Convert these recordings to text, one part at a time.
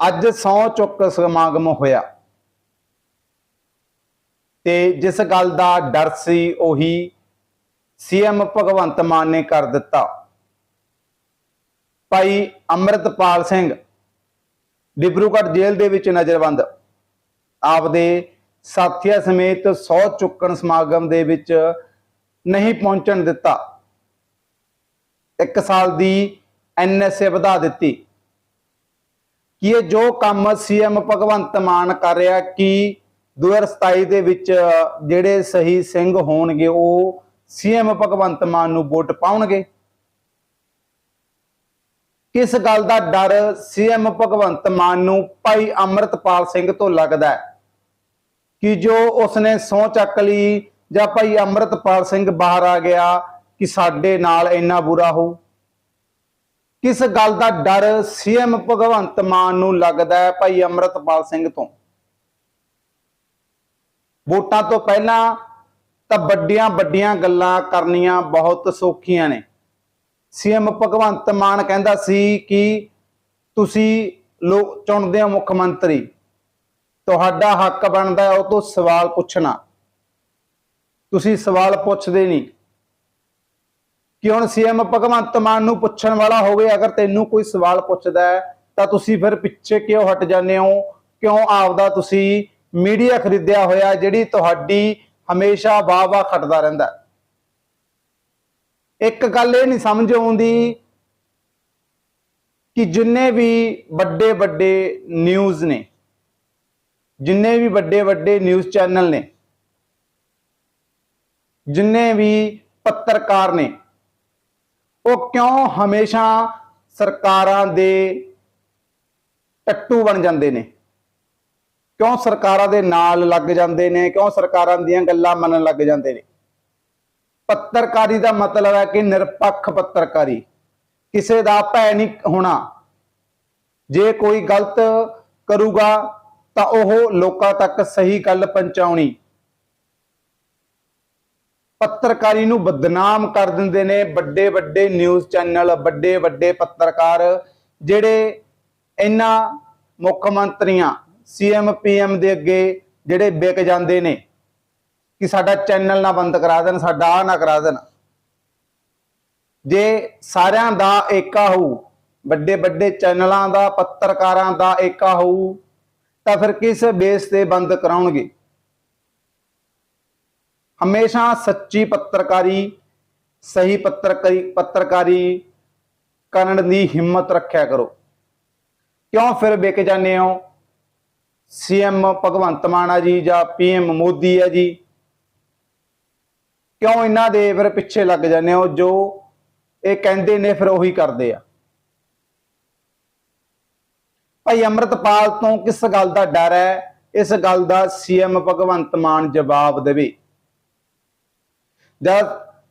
ਅੱਜ ਸਹੁੰ ਚੁੱਕ ਸਮਾਗਮ ਹੋਇਆ। ਤੇ ਜਿਸ ਗੱਲ ਦਾ ਡਰ ਸੀ, ਉਹੀ ਸੀਐਮ ਭਗਵੰਤ ਮਾਨ ਨੇ ਕਰ ਦਿੱਤਾ। ਭਾਈ ਅੰਮ੍ਰਿਤਪਾਲ ਸਿੰਘ ਡਿਬਰੂਗੜ੍ਹ ਜੇਲ੍ਹ ਦੇ ਵਿੱਚ ਨਜ਼ਰਬੰਦ। ਆਪਦੇ ਸਾਥੀਆਂ ਸਮੇਤ ਸੌ ਚੁੱਕਣ ਸਮਾਗਮ ਦੇ ਵਿੱਚ ਨਹੀਂ ਪਹੁੰਚਣ ਦਿੱਤਾ। ਇੱਕ ਸਾਲ ਦੀ ਐਨਐਸਏ ਵਧਾ ਦਿੱਤੀ। ਕਿ ਇਹ ਜੋ ਕੰਮ ਸੀਐਮ ਭਗਵੰਤ ਮਾਨ ਕਰ ਰਿਹਾ ਕਿ 2027 ਦੇ ਵਿੱਚ ਜਿਹੜੇ ਸਹੀ ਸਿੰਘ ਹੋਣਗੇ, ਉਹ ਸੀਐਮ ਭਗਵੰਤ ਮਾਨ ਨੂੰ ਵੋਟ ਪਾਉਣਗੇ। ਕਿਸ ਗੱਲ ਦਾ ਡਰ ਸੀਐਮ ਭਗਵੰਤ ਮਾਨ ਨੂੰ? ਭਾਈ ਅਮਰਤਪਾਲ ਸਿੰਘ ਤੋਂ ਲੱਗਦਾ ਹੈ ਕਿ ਜੋ ਉਸਨੇ ਸਹੁੰ ਚੱਕ ਲਈ ਜਾਂ ਭਾਈ ਅਮਰਤਪਾਲ ਸਿੰਘ ਬਾਹਰ ਆ ਗਿਆ ਕਿ ਸਾਡੇ ਨਾਲ ਇੰਨਾ ਬੁਰਾ ਹੋਊ। ਕਿਸ ਗੱਲ ਦਾ ਡਰ ਸੀਐਮ ਭਗਵੰਤ ਮਾਨ ਨੂੰ ਲੱਗਦਾ ਹੈ ਭਾਈ ਅਮਰਤਪਾਲ ਸਿੰਘ ਤੋਂ? ਵੋਟਾਂ ਤੋਂ ਪਹਿਲਾਂ ਤਾਂ ਵੱਡੀਆਂ ਵੱਡੀਆਂ ਗੱਲਾਂ ਕਰਨੀਆਂ ਬਹੁਤ ਸੌਖੀਆਂ ਨੇ। ਸੀਐਮ ਭਗਵੰਤ ਮਾਨ ਕਹਿੰਦਾ ਸੀ ਕਿ ਤੁਸੀਂ ਲੋਕ ਚੁਣਦੇ ਹੋ ਮੁੱਖ ਮੰਤਰੀ। ਤੁਹਾਡਾ ਹੱਕ ਬਣਦਾ ਉਹ ਤੋਂ ਸਵਾਲ ਪੁੱਛਣਾ। ਤੁਸੀਂ ਸਵਾਲ ਪੁੱਛਦੇ ਨਹੀਂ। ਕਿ ਹੁਣ ਸੀਐਮ ਭਗਵੰਤ ਮਾਨ ਨੂੰ ਪੁੱਛਣ ਵਾਲਾ ਹੋਵੇ, ਅਗਰ ਤੈਨੂੰ ਕੋਈ ਸਵਾਲ ਪੁੱਛਦਾ ਹੈ, ਤਾਂ ਤੁਸੀਂ ਫਿਰ ਪਿੱਛੇ ਕਿਉਂ ਹਟ ਜਾਂਦੇ ਹੋ? ਕਿਉਂ ਆਪਦਾ ਤੁਸੀਂ ਮੀਡੀਆ ਖਰੀਦਿਆ ਹੋਇਆ ਜਿਹੜੀ ਤੁਹਾਡੀ ਹਮੇਸ਼ਾ ਵਾਹ-ਵਾਹ ਖੱਟਦਾ ਰਹਿੰਦਾ ਇੱਕ ਗੱਲ ਇਹ ਨਹੀਂ ਸਮਝ ਆਉਂਦੀ ਕਿ ਜਿੰਨੇ ਵੀ ਵੱਡੇ ਵੱਡੇ ਨਿਊਜ਼ ਨੇ, ਜਿੰਨੇ ਵੀ ਵੱਡੇ ਵੱਡੇ ਨਿਊਜ਼ ਚੈਨਲ ਨੇ, ਜਿੰਨੇ ਵੀ ਪੱਤਰਕਾਰ ਨੇ ਉਹ ਕਿਉਂ ਹਮੇਸ਼ਾ ਸਰਕਾਰਾਂ ਦੇ ਟੱਟੂ ਬਣ ਜਾਂਦੇ ਨੇ? ਕਿਉਂ ਸਰਕਾਰਾਂ ਦੇ ਨਾਲ ਲੱਗ ਜਾਂਦੇ ਨੇ? ਕਿਉਂ ਸਰਕਾਰਾਂ ਦੀਆਂ ਗੱਲਾਂ ਮੰਨਣ ਲੱਗ ਜਾਂਦੇ ਨੇ? ਪੱਤਰਕਾਰੀ ਦਾ ਮਤਲਬ ਹੈ ਕਿ ਨਿਰਪੱਖ ਪੱਤਰਕਾਰੀ। ਕਿਸੇ ਦਾ ਭੈ ਨਹੀਂ ਹੋਣਾ। ਜੇ ਕੋਈ ਗਲਤ ਕਰੂਗਾ ਤਾਂ ਉਹ ਲੋਕਾਂ ਤੱਕ ਸਹੀ ਗੱਲ ਪਹੁੰਚਾਉਣੀ। ਪੱਤਰਕਾਰੀ ਨੂੰ ਬਦਨਾਮ ਕਰ ਦਿੰਦੇ ਨੇ ਵੱਡੇ ਵੱਡੇ ਨਿਊਜ਼ ਚੈਨਲ, ਵੱਡੇ ਵੱਡੇ ਪੱਤਰਕਾਰ, ਜਿਹੜੇ ਇਹਨਾਂ ਮੁੱਖ ਮੰਤਰੀਆਂ ਸੀਐਮ ਪੀਐਮ ਦੇ ਅੱਗੇ ਜਿਹੜੇ ਵਿਕ ਜਾਂਦੇ ਨੇ ਕਿ ਸਾਡਾ ਚੈਨਲ ਨਾ ਬੰਦ ਕਰਾ ਦੇਣ, ਸਾਡਾ ਆ ਨਾ ਕਰਾ ਦੇਣ। ਜੇ ਸਾਰਿਆਂ ਦਾ ਏਕਾ ਹੋਊ, ਵੱਡੇ ਵੱਡੇ ਚੈਨਲਾਂ ਦਾ, ਪੱਤਰਕਾਰਾਂ ਦਾ ਏਕਾ ਹੋਊ, ਤਾਂ ਫਿਰ ਕਿਸ ਬੇਸ ਤੇ ਬੰਦ ਕਰਾਉਣਗੇ? ਹਮੇਸ਼ਾ ਸੱਚੀ ਪੱਤਰਕਾਰੀ, ਸਹੀ ਪੱਤਰਕਾਰੀ ਪੱਤਰਕਾਰੀ ਕਰਨ ਦੀ ਹਿੰਮਤ ਰੱਖਿਆ ਕਰੋ। ਕਿਉਂ ਫਿਰ ਵਿਕ ਜਾਂਦੇ ਹੋ? ਸੀਐਮ ਭਗਵੰਤ ਮਾਨ ਆ ਜੀ ਜਾਂ ਪੀਐਮ ਮੋਦੀ ਹੈ ਜੀ? ਕਿਉਂ ਇਹਨਾਂ ਦੇ ਫਿਰ ਪਿੱਛੇ ਲੱਗ ਜਾਂਦੇ ਹੋ ਜੋ ਇਹ ਕਹਿੰਦੇ ਨੇ ਫਿਰ ਉਹੀ ਕਰਦੇ ਆ? ਭਾਈ ਅਮਰਤਪਾਲ ਤੋਂ ਕਿਸ ਗੱਲ ਦਾ ਡਰ ਹੈ? ਇਸ ਗੱਲ ਦਾ ਸੀਐਮ ਭਗਵੰਤ ਮਾਨ ਜਵਾਬ ਦੇਵੇ। ਜਦ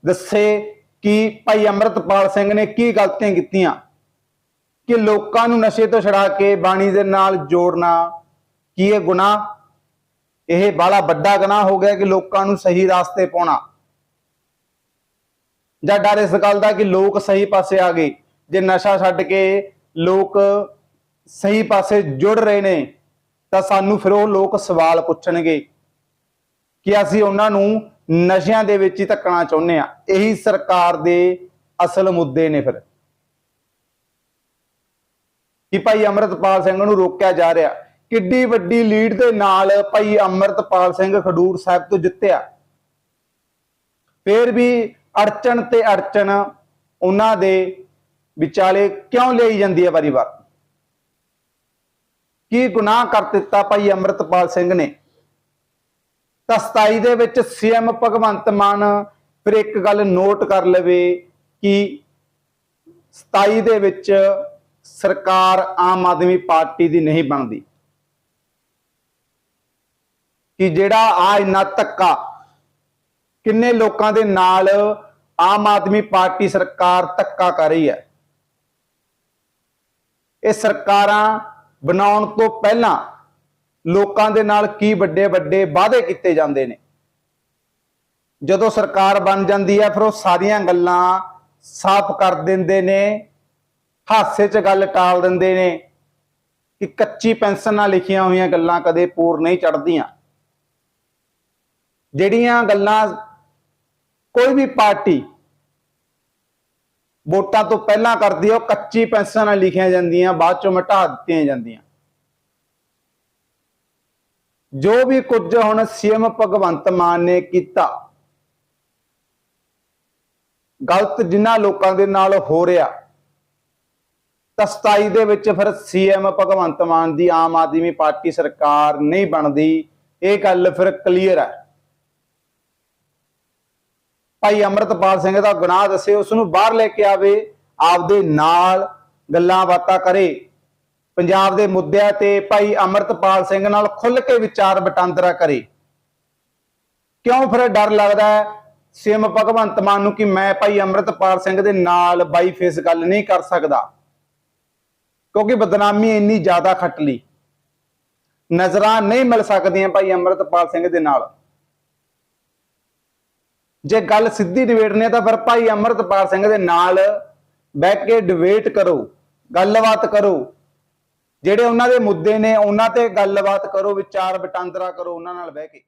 ਦੱਸੇ ਕਿ ਭਾਈ ਅਮਰਤਪਾਲ ਸਿੰਘ ਨੇ ਕੀ ਗਲਤੀਆਂ ਕੀਤੀਆਂ? ਕਿ ਲੋਕਾਂ ਨੂੰ ਨਸ਼ੇ ਤੋਂ ਛੁਡਾ ਕੇ ਬਾਣੀ ਦੇ ਨਾਲ ਜੋੜਨਾ ਕੀ ਇਹ ਗੁਨਾਹ? ਇਹ ਬੜਾ ਵੱਡਾ ਗੁਨਾਹ ਹੋ ਗਿਆ ਕਿ ਲੋਕਾਂ ਨੂੰ ਸਹੀ ਰਾਸਤੇ ਪਾਉਣਾ। ਜਾਂ ਡਰ ਇਸ ਗੱਲ ਦਾ ਕਿ ਲੋਕ ਸਹੀ ਪਾਸੇ ਆ ਗਏ। ਜੇ ਨਸ਼ਾ ਛੱਡ ਕੇ ਲੋਕ ਸਹੀ ਪਾਸੇ ਜੁੜ ਰਹੇ ਨੇ, ਤਾਂ ਸਾਨੂੰ ਫਿਰ ਉਹ ਲੋਕ ਸਵਾਲ ਪੁੱਛਣਗੇ ਕਿ ਅਸੀਂ ਉਹਨਾਂ ਨੂੰ ਨਸ਼ਿਆਂ ਦੇ ਵਿੱਚ ਹੀ ਧੱਕਣਾ ਚਾਹੁੰਦੇ ਆ। ਇਹੀ ਸਰਕਾਰ ਦੇ ਅਸਲ ਮੁੱਦੇ ਨੇ ਫਿਰ। ਕਿ ਭਾਈ ਅਮਰਤਪਾਲ ਸਿੰਘ ਨੂੰ ਰੋਕਿਆ ਜਾ ਰਿਹਾ। ਕਿੱਡੀ ਵੱਡੀ ਲੀਡ ਦੇ ਨਾਲ ਭਾਈ ਅਮਰਤਪਾਲ ਸਿੰਘ ਖਡੂਰ ਸਾਹਿਬ ਤੋਂ ਜਿੱਤਿਆ। ਫੇਰ ਵੀ ਅੜਚਣ ਤੇ ਅੜਚਣ ਉਹਨਾਂ ਦੇ ਵਿਚਾਲੇ ਕਿਉਂ ਲਈ ਜਾਂਦੀ ਹੈ ਵਾਰੀ-ਵਾਰ? ਕੀ ਗੁਨਾਹ ਕਰ ਦਿੱਤਾ ਭਾਈ ਅਮਰਤਪਾਲ ਸਿੰਘ ਨੇ? ਤਾਂ 27 ਦੇ ਵਿੱਚ ਸੀਐਮ ਭਗਵੰਤ ਮਾਨ ਫਿਰ ਇੱਕ ਗੱਲ ਨੋਟ ਕਰ ਲਵੇ ਕਿ 27 ਦੇ ਵਿੱਚ ਸਰਕਾਰ ਆਮ ਆਦਮੀ ਪਾਰਟੀ ਦੀ ਨਹੀਂ ਬਣਦੀ। ਕਿ ਜਿਹੜਾ ਆ ਇੰਨਾ ਧੱਕਾ, ਕਿੰਨੇ ਲੋਕਾਂ ਦੇ ਨਾਲ ਆਮ ਆਦਮੀ ਪਾਰਟੀ ਸਰਕਾਰ ਧੱਕਾ ਕਰ ਰਹੀ ਹੈ। ਇਹ ਸਰਕਾਰਾਂ ਬਣਾਉਣ ਤੋਂ ਪਹਿਲਾਂ ਲੋਕਾਂ ਦੇ ਨਾਲ ਕੀ ਵੱਡੇ ਵੱਡੇ ਵਾਅਦੇ ਕੀਤੇ ਜਾਂਦੇ ਨੇ। ਜਦੋਂ ਸਰਕਾਰ ਬਣ ਜਾਂਦੀ ਹੈ, ਫਿਰ ਉਹ ਸਾਰੀਆਂ ਗੱਲਾਂ ਸਾਫ਼ ਕਰ ਦਿੰਦੇ ਨੇ, ਹਾਸੇ 'ਚ ਗੱਲ ਟਾਲ ਦਿੰਦੇ ਨੇ ਕਿ ਕੱਚੀ ਪੈਨਸ਼ਨ ਨਾਲ ਲਿਖੀਆਂ ਹੋਈਆਂ ਗੱਲਾਂ ਕਦੇ ਪੂਰ ਨਹੀਂ ਚੜਦੀਆਂ ਜਿਹੜੀਆਂ ਗੱਲਾਂ ਕੋਈ ਵੀ ਪਾਰਟੀ ਵੋਟਾਂ ਤੋਂ ਪਹਿਲਾਂ ਕਰਦੀ ਹੈ, ਉਹ ਕੱਚੀ ਪੈਨਸਲ ਨਾਲ ਲਿਖੀਆਂ ਜਾਂਦੀਆਂ, ਬਾਅਦ ਚੋਂ ਮਿਟਾ ਦਿੱਤੀਆਂ ਜਾਂਦੀਆਂ। ਜੋ ਵੀ ਕੁਝ ਹੁਣ ਸੀਐਮ ਭਗਵੰਤ ਮਾਨ ਨੇ ਕੀਤਾ, ਗਲਤ ਜਿਨ੍ਹਾਂ ਲੋਕਾਂ ਦੇ ਨਾਲ ਹੋ ਰਿਹਾ, ਤਾਂ 27 ਦੇ ਵਿੱਚ ਫਿਰ ਸੀਐਮ ਭਗਵੰਤ ਮਾਨ ਦੀ ਆਮ ਆਦਮੀ ਪਾਰਟੀ ਸਰਕਾਰ ਨਹੀਂ ਬਣਦੀ, ਇਹ ਗੱਲ ਫਿਰ ਕਲੀਅਰ ਹੈ। ਭਾਈ ਅਮਰਤਪਾਲ ਸਿੰਘ ਦਾ ਗੁਨਾਹ ਦੱਸੇ ਉਸ ਨੂੰ ਬਾਹਰ ਲੈ ਕੇ ਆਵੇ, ਆਪਦੇ ਨਾਲ ਗੱਲਾਂ ਬਾਤਾਂ ਕਰੇ। ਪੰਜਾਬ ਦੇ ਮੁੱਦਿਆਂ ਤੇ ਭਾਈ ਅਮਰਤਪਾਲ ਸਿੰਘ ਨਾਲ ਖੁੱਲ ਕੇ ਵਿਚਾਰ ਵਟਾਂਦਰਾ ਕਰੇ। ਕਿਉਂ ਫਿਰ ਡਰ ਲੱਗਦਾ ਹੈ? ਸੀਐਮ ਭਗਵੰਤ ਮਾਨ ਨੂੰ ਕਿ ਮੈਂ ਭਾਈ ਅਮਰਤਪਾਲ ਸਿੰਘ ਦੇ ਨਾਲ ਬਾਈ ਫੇਸ ਗੱਲ ਨਹੀਂ ਕਰ ਸਕਦਾ। ਕਿਉਂਕਿ ਬਦਨਾਮੀ ਇੰਨੀ ਜ਼ਿਆਦਾ ਖੱਟ ਲਈ। ਨਜ਼ਰਾਂ ਨਹੀਂ ਮਿਲ ਸਕਦੀਆਂ ਭਾਈ ਅਮਰਤਪਾਲ ਸਿੰਘ ਦੇ ਨਾਲ। ਜੇ ਗੱਲ ਸਿੱਧੀ ਡਿਬੇਟ ਨੇ ਤਾਂ ਫਿਰ ਭਾਈ ਅਮਰਤਪਾਲ ਸਿੰਘ ਦੇ ਨਾਲ ਬੈਠ ਕੇ ਡਿਬੇਟ ਕਰੋ, ਗੱਲਬਾਤ ਕਰੋ। ਜਿਹੜੇ ਉਹਨਾਂ ਦੇ ਮੁੱਦੇ ਨੇ, ਉਹਨਾਂ ਤੇ ਗੱਲਬਾਤ ਕਰੋ, ਵਿਚਾਰ ਵਟਾਂਦਰਾ ਕਰੋ, ਉਹਨਾਂ ਨਾਲ ਬਹਿ ਕੇ।